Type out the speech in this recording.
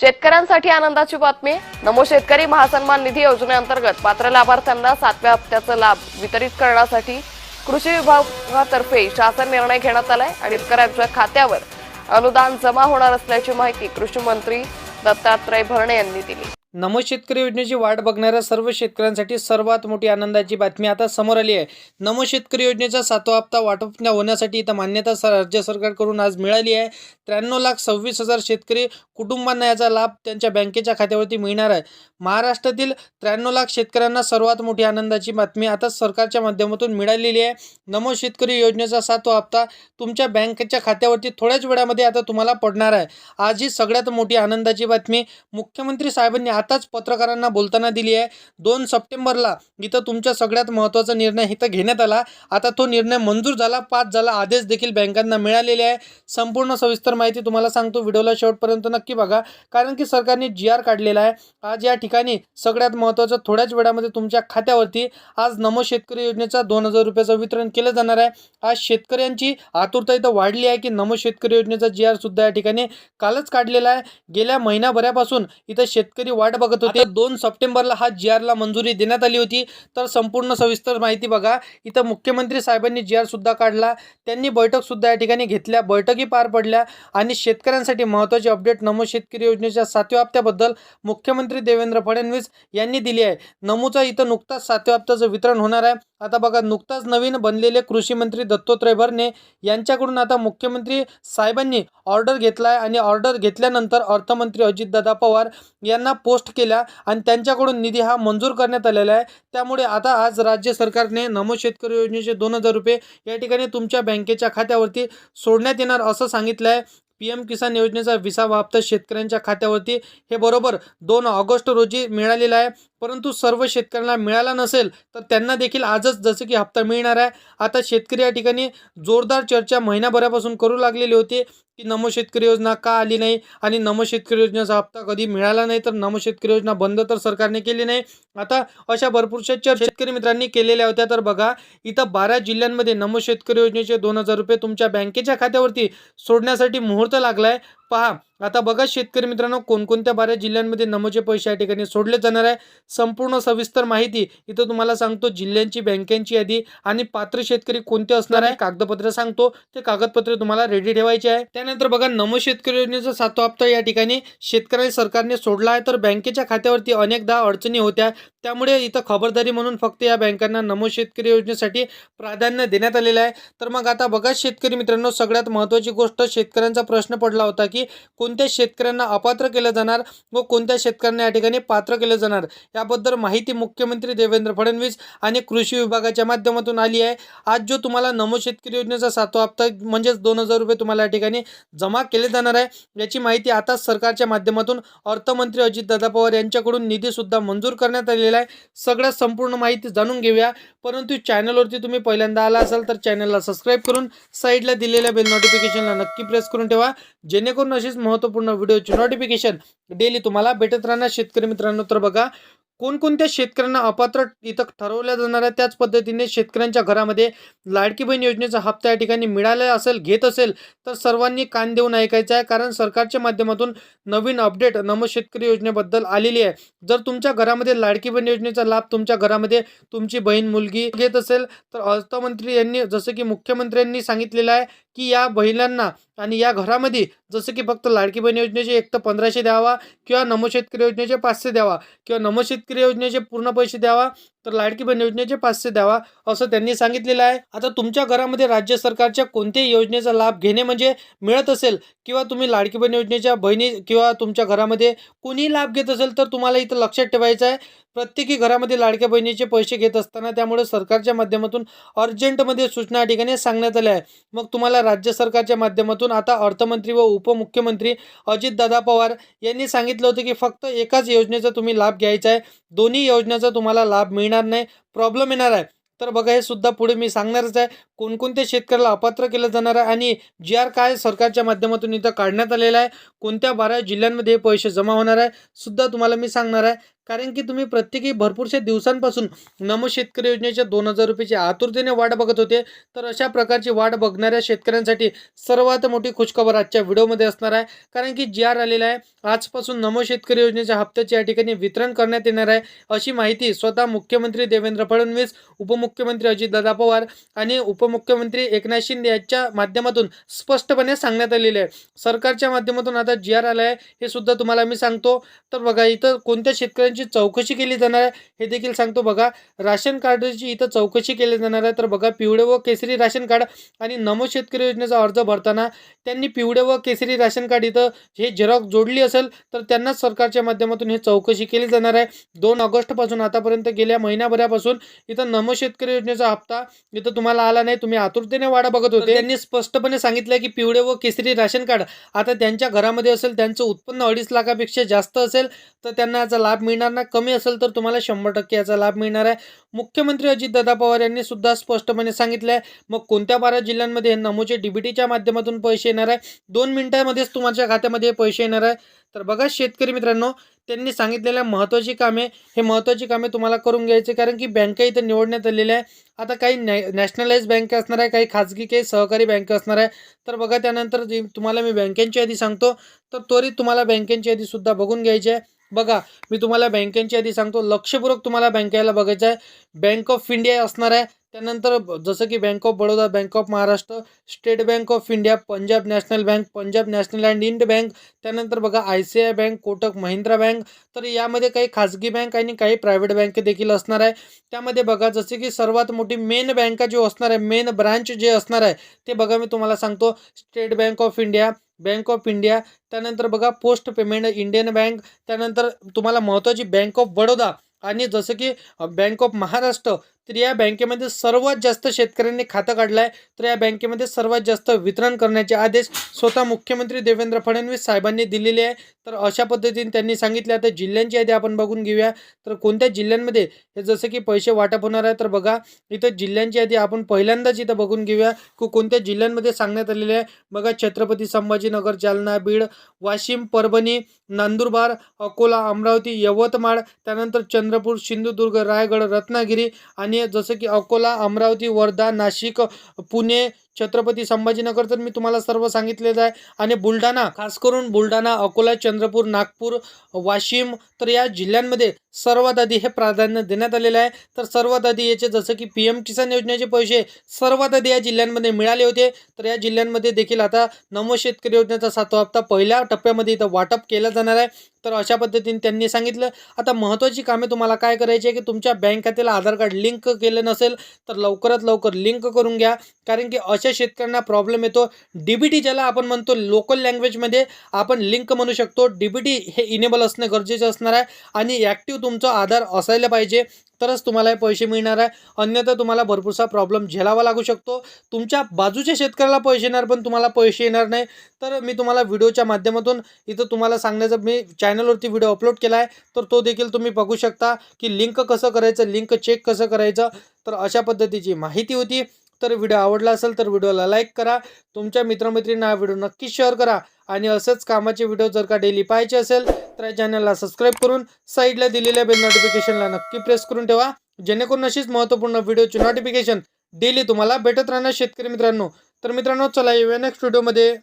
शेतकऱ्यांसाठी आनंदाची बातमी. नमो शेतकरी महासन्मान निधी योजनेअंतर्गत पात्र लाभार्थ्यांना सातव्या हप्त्याचा लाभ वितरित करण्यासाठी कृषी विभागातर्फे शासन निर्णय घेण्यात आलाय आणि शेतकऱ्यांच्या खात्यावर अनुदान जमा होणार असल्याची माहिती कृषी मंत्री दत्तात्रय भरणे यांनी दिली. नमो शेतकरी योजनेची वाट बघणाऱ्या सर्व शेतकऱ्यांसाठी सर्वात मोठी आनंदाची बातमी आता समोर आली आहे. नमो शेतकरी योजनेचा सातवा हप्ता वाटप होण्यासाठी इथं मान्यता स- राज्य सरकारकडून आज मिळाली आहे. त्र्याण्णव लाख सव्वीस हजार शेतकरी कुटुंबांना याचा लाभ त्यांच्या बँकेच्या खात्यावरती मिळणार आहे. महाराष्ट्रातील त्र्याण्णव लाख शेतकऱ्यांना सर्वात मोठी आनंदाची बातमी आता सरकारच्या माध्यमातून मिळालेली आहे. नमो शेतकरी योजनेचा सातवा हप्ता तुमच्या बँकेच्या खात्यावरती थोड्याच वेळामध्ये आता तुम्हाला पडणार आहे. आज ही सगळ्यात मोठी आनंदाची बातमी. मुख्यमंत्री साहेबांनी आताच पत्रकारांना बोलताना दिली आहे. दोन सप्टेंबरला इथं तुमच्या सगळ्यात महत्त्वाचा निर्णय इथं घेण्यात आला. आता तो निर्णय मंजूर झाला पास झाला आदेश देखील बँकांना मिळालेले आहे. संपूर्ण सविस्तर माहिती तुम्हाला सांगतो व्हिडिओला शेवटपर्यंत नक्की बघा. कारण की सरकारने जी आर काढलेला आहे. आज या ठिकाणी सगळ्यात महत्त्वाचं थोड्याच वेळामध्ये तुमच्या खात्यावरती आज नमो शेतकरी योजनेचा दोन हजार रुपयाचं वितरण केलं जाणार आहे. आज शेतकऱ्यांची आतुरता इथं वाढली आहे की नमो शेतकरी योजनेचा जी आर सुद्धा या ठिकाणी कालच काढलेला आहे. गेल्या महिनाभरापासून इथं शेतकरी वाट बघत होते. दोन सप्टेंबरला हा जी आरला मंजुरी देण्यात आली होती. तर संपूर्ण सविस्तर माहिती बघा. इथं मुख्यमंत्री साहेबांनी जी आर सुद्धा काढला. त्यांनी बैठक सुद्धा या ठिकाणी घेतल्या. बैठकी पार पडल्या. आणि शेतकऱ्यांसाठी महत्त्वाची अपडेट नमो शेतकरी योजनेच्या सातव्या हप्त्याबद्दल मुख्यमंत्री देवेंद्र फडणवीस यांनी दिली आहे. नमूचा इथं नुकताच सातव्या हप्त्याचं वितरण होणार आहे. आता बघा नुकताच नवीन बनलेले कृषी मंत्री दत्तोत्रय भरणे यांच्याकडून आता मुख्यमंत्री साहेबांनी ऑर्डर घेतला आहे आणि ऑर्डर घेतल्यानंतर अर्थमंत्री अजितदादा पवार यांना पोस्ट केल्या आणि त्यांच्याकडून निधी हा मंजूर करण्यात आलेला आहे. त्यामुळे आता आज राज्य सरकारने नमो शेतकरी योजनेचे दोन हजार रुपये या ठिकाणी तुमच्या बँकेच्या खात्यावरती सोडण्यात येणार असं सांगितलं आहे पी एम किसान योजनेचा विसावा हप्ता शेतकऱ्यांच्या खात्यावरती. हे बरोबर दोन ऑगस्ट रोजी मिळालेला आहे. परंतु सर्व शेतकऱ्यांना मिळाला नसेल तर त्यांना देखील आजच जसं की हप्ता मिळणार आहे. आता शेतकरी या ठिकाणी जोरदार चर्चा महिनाभरापासून करू लागलेली होती की नमो शेतकरी योजना का आली नाही आणि नमो शेतकरी योजनेचा हप्ता कधी मिळाला नाही तर नमो शेतकरी योजना बंद तर सरकारने केली नाही. आता अशा भरपूरशा चर्चा शेतकरी मित्रांनी केलेल्या होत्या. तर बघा इथं बारा जिल्ह्यांमध्ये नमो शेतकरी योजनेचे दोन हजार रुपये तुमच्या बँकेच्या खात्यावरती सोडण्यासाठी मुहूर्त लागलाय. पहा आता बघा शेतकरी मित्रांनो कोणकोणत्या बारा जिल्ह्यांमध्ये नमोचे पैसे या ठिकाणी सोडले जाणार आहे संपूर्ण सविस्तर माहिती इथं तुम्हाला सांगतो. जिल्ह्यांची बँकेची यादी आणि पात्र शेतकरी कोणते असणार आहे कागदपत्र सांगतो. ते कागदपत्र तुम्हाला रेडी ठेवायचे आहे. त्यानंतर बघा नमो शेतकरी योजनेचा सातवा हप्ता या ठिकाणी शेतकऱ्यांनी सरकारने सोडला आहे. तर बँकेच्या खात्यावरती अनेकदा अडचणी होत्या. त्यामुळे इथं खबरदारी म्हणून फक्त या बँकांना नमो शेतकरी योजनेसाठी प्राधान्य देण्यात आलेलं आहे. तर मग आता बघा शेतकरी मित्रांनो सगळ्यात महत्त्वाची गोष्ट शेतकऱ्यांचा प्रश्न पडला होता की कोणत्या शेतकऱ्यांना अपात्र केलं जाणार व कोणत्या शेतकऱ्यांना या ठिकाणी पात्र केलं जाणार? याबद्दल माहिती मुख्यमंत्री देवेंद्र फडणवीस आणि कृषी विभागाच्या माध्यमातून आली आहे. आज जो तुम्हाला नमो शेतकरी योजनेचा सातवा हप्ता म्हणजेच दोन हजार रुपये तुम्हाला या ठिकाणी जमा केले जाणार आहे. याची माहिती आताच सरकारच्या माध्यमातून अर्थमंत्री अजितदादा पवार यांच्याकडून निधीसुद्धा मंजूर करण्यात आलेला आहे. सगळ्या संपूर्ण माहिती जाणून घेऊया. परंतु चॅनलवरती तुम्ही पहिल्यांदा आला असाल तर चॅनलला सबस्क्राईब करून साईडला दिलेल्या बेल नोटिफिकेशनला नक्की प्रेस करून ठेवा. जेणेकरून अशीच महत्त्वपूर्ण व्हिडिओची नोटिफिकेशन डेली तुम्हाला भेटत राहणार. शेतकरी मित्रांनो तर बघा कोणकोणत्या शेतकऱ्यांना अपात्र इथं ठरवल्या जाणार आहे त्याच पद्धतीने शेतकऱ्यांच्या घरामध्ये लाडकी बहीण योजनेचा हप्ता या ठिकाणी मिळाला असेल घेत असेल तर सर्वांनी कान देऊन ऐकायचं आहे कारण सरकारच्या माध्यमातून नवीन अपडेट नमो शेतकरी योजनेबद्दल आलेली आहे. जर तुमच्या घरामध्ये लाडकी बहीण योजनेचा लाभ तुमच्या घरामध्ये तुमची बहीण मुलगी घेत असेल तर अर्थमंत्री यांनी जसं की मुख्यमंत्र्यांनी सांगितलेलं आहे की या महिलांना आणि या घरामध्ये जसं की फक्त लाडकी बहीण योजनेचे एक तर पंधराशे द्यावा किंवा नमो शेतकरी योजनेचे पाचशे द्यावा किंवा नमो शेतकरी योजनेचे पूर्ण पैसे द्यावा तर लाडकी बहीण योजनेचे पाचशे द्यावा असं त्यांनी सांगितलेलं आहे. आता तुमच्या घरामध्ये राज्य सरकारच्या कोणत्याही योजनेचा लाभ घेणे म्हणजे मिळत असेल किंवा तुम्ही लाडकी बहीण योजनेच्या बहिणी किंवा तुमच्या घरामध्ये कोणीही लाभ घेत असेल तर तुम्हाला इथं लक्षात ठेवायचं आहे. प्रत्येकी घरामध्ये लाडक्या बहिणीचे पैसे घेत असताना त्यामुळे सरकारच्या माध्यमातून अर्जंटमध्ये सूचना या ठिकाणी सांगण्यात आल्या आहे. मग तुम्हाला राज्य सरकारच्या माध्यमातून आता अर्थमंत्री व उपमुख्यमंत्री अजितदादा पवार यांनी सांगितलं होतं की फक्त एकाच योजनेचा तुम्ही लाभ घ्यायचा आहे. दोन्ही योजनेचा तुम्हाला लाभ मिळणार नाही. प्रॉब्लेम येणार आहे. तर बघा हे सुद्धा पुढे मी सांगणारच आहे. कोणकोणत्या शेतकऱ्याला अपात्र केलं जाणार आहे आणि जी आर काय सरकारच्या माध्यमातून इथं काढण्यात आलेलं आहे. कोणत्या बारा जिल्ह्यांमध्ये हे पैसे जमा होणार आहे सुद्धा तुम्हाला मी सांगणार आहे. कारण की तुम्ही प्रत्येकी भरपूरशा दिवसांपासून नमो शेतकरी योजनेच्या दोन हजार रुपयाची आतुरतेने वाट बघत होते. तर अशा प्रकारची वाट बघणाऱ्या शेतकऱ्यांसाठी सर्वात मोठी खुशखबर आजच्या व्हिडिओमध्ये असणार आहे. कारण की जी आर आलेला आहे. आजपासून नमो शेतकरी योजनेच्या हप्त्याचे या ठिकाणी वितरण करण्यात येणार आहे. अशी माहिती स्वतः मुख्यमंत्री देवेंद्र फडणवीस उपमुख्यमंत्री अजितदादा पवार आणि उपमुख्यमंत्री एकनाथ शिंदे यांच्या माध्यमातून स्पष्टपणे सांगण्यात आलेले आहे. सरकारच्या माध्यमातून आता जी आर आला आहे हे सुद्धा तुम्हाला मी सांगतो. तर बघा इथं कोणत्या कार्डांची चौकशी केली जाणार आहे हे देखील सांगतो बघा. राशन कार्डची इथं चौकशी केली जाणार आहे तर बघा पिवळे व केसरी राशन कार्ड आणि नमो शेतकरी योजनेचा अर्ज भरताना त्यांनी पिवळे व केसरी राशन कार्ड इथं हे झेरॉक्स जोडली असेल तर त्यांनाच सरकारच्या माध्यमातून हे चौकशी केली जाणार आहे. दोन ऑगस्टपासून आतापर्यंत गेल्या महिनाभरापासून इथं नमो शेतकरी योजनेचा हप्ता इथं तुम्हाला आला नाही तुम्ही आतुरतेने वाढा बघत होते. त्यांनी स्पष्टपणे सांगितलं की पिवळे व केसरी राशन कार्ड आता त्यांच्या घरामध्ये असेल त्यांचं उत्पन्न अडीच लाखापेक्षा जास्त असेल तर त्यांना याचा लाभ मिळणार ना कमी असेल तर तुम्हाला शंभर टक्के याचा लाभ मिळणार आहे. मुख्यमंत्री अजितदादा पवार यांनी सुद्धा स्पष्टपणे सांगितलं आहे मग कोणत्या बारा जिल्ह्यांमध्ये हे नमोचे डीबीटीच्या माध्यमातून पैसे येणार आहे? दोन मिनिटांमध्येच तुमच्या खात्यामध्ये पैसे येणार आहे. तर बघा शेतकरी मित्रांनो त्यांनी सांगितलेल्या महत्त्वाची कामे. हे महत्त्वाची कामे तुम्हाला करून घ्यायचे कारण की बँका इथं निवडण्यात आलेल्या आहे आता काही नॅ नॅशनलाइज बँक असणार आहे काही खाजगी काही सहकारी बँक असणार आहे. तर बघा त्यानंतर जी तुम्हाला मी बँकेंची यादी सांगतो. तर त्वरित तुम्हाला बँकेंची यादीसुद्धा बघून घ्यायची आहे. बघा मी तुम्हाला बँकेची यादी सांगतो लक्षपूर्वक तुम्हाला बँकेला बघायचं आहे. बँक ऑफ इंडिया असणार आहे. त्यानंतर जसं की bank of Baroda bank of Maharashtra state bank of India Punjab national bank Punjab national and Ind bank त्यानंतर बघा I C I bank Kotak Mahindra bank. तर यामध्ये काही खाजगी बँक आणि काही प्रायव्हेट बँक देखील असणार आहे. त्यामध्ये बघा जसे की सर्वात मोठी मेन बँका जो असणार आहे मेन ब्रांच जे असणार आहे ते बघा मी तुम्हाला सांगतो. State bank of India bank of India त्यानंतर बघा पोस्ट पेमेंट इंडियन बँक त्यानंतर तुम्हाला महत्त्वाची बँक ऑफ बडोदा आणि जसं की बँक ऑफ महाराष्ट्र तर या बँकेमध्ये सर्वात जास्त शेतकऱ्यांनी खातं काढलं आहे तर या बँकेमध्ये सर्वात जास्त वितरण करण्याचे आदेश स्वतः मुख्यमंत्री देवेंद्र फडणवीस साहेबांनी दिलेले आहे. तर अशा पद्धतीने त्यांनी सांगितले आता जिल्ह्यांची यादी आपण बघून घेऊया. तर कोणत्या जिल्ह्यांमध्ये हे जसं की पैसे वाटप होणार आहे तर बघा. इथं जिल्ह्यांची यादी आपण पहिल्यांदाच इथं बघून घेऊया. की कोणत्या जिल्ह्यांमध्ये सांगण्यात आलेले आहे? बघा छत्रपती संभाजीनगर जालना बीड वाशिम परभणी नंदुरबार अकोला अमरावती यवतमाळ त्यानंतर चंद्रपूर सिंधुदुर्ग रायगड रत्नागिरी आणि जसं की अकोला अमरावती वर्धा नाशिक पुणे छत्रपती संभाजीनगर तर मी तुम्हाला सर्व सांगितलेलं आहे. आणि बुलढाणा खास करून बुलढाणा अकोला चंद्रपूर नागपूर वाशिम तर या जिल्ह्यांमध्ये सर्वात आधी हे प्राधान्य देण्यात आलेलं आहे. तर सर्वात आधी याचे जसं की पी एम किसान योजनेचे पैसे सर्वात आधी या जिल्ह्यांमध्ये मिळाले होते. तर या जिल्ह्यांमध्ये देखील आता नमो शेतकरी योजनेचा सातवा हप्ता पहिल्या टप्प्यामध्ये इथं वाटप केला जाणार आहे. तर अशा पद्धतीने त्यांनी सांगितलं. आता महत्त्वाची कामे तुम्हाला काय करायची आहे की तुमच्या बँक खात्याला आधार कार्ड लिंक केलं नसेल तर लवकरात लवकर लिंक करून घ्या. कारण की अशा शेतकऱ्यांना प्रॉब्लेम येतो. डी बी टी ज्याला आपण म्हणतो लोकल लँग्वेजमध्ये आपण लिंक म्हणू शकतो. डी बी टी हे इनेबल असणं गरजेचं असणार आहे आणि ॲक्टिव्ह तुमचं आधार असायला पाहिजे. तरच तुम्हाला हे पैसे मिळणार आहे. अन्यथा तुम्हाला भरपूरसा प्रॉब्लेम झेलावा लागू शकतो. तुमच्या बाजूच्या शेतकऱ्याला पैसे येणार पण तुम्हाला पैसे येणार नाही. तर मी तुम्हाला व्हिडिओच्या माध्यमातून इथं तुम्हाला सांगण्याचं मी चॅनलवरती व्हिडिओ अपलोड केला आहे. तर तो देखील तुम्ही बघू शकता की लिंक कसं करायचं लिंक चेक कसं करायचं. तर अशा पद्धतीची माहिती होती. तर व्हिडिओ आवडला असेल तर व्हिडिओला लाईक करा. तुमच्या मित्रमैत्रिणींना हा व्हिडिओ नक्की शेअर करा. आणि असंच कामाचे व्हिडिओ जर का डेली पाहायचे असेल तर या चॅनलला सबस्क्राईब करून साईडला दिलेल्या बेल नोटिफिकेशनला नक्की प्रेस करून ठेवा. जेणेकरून अशीच महत्त्वपूर्ण व्हिडिओची नोटिफिकेशन डेली तुम्हाला भेटत राहणार शेतकरी मित्रांनो. तर मित्रांनो चला येऊया नेक्स्ट व्हिडिओमध्ये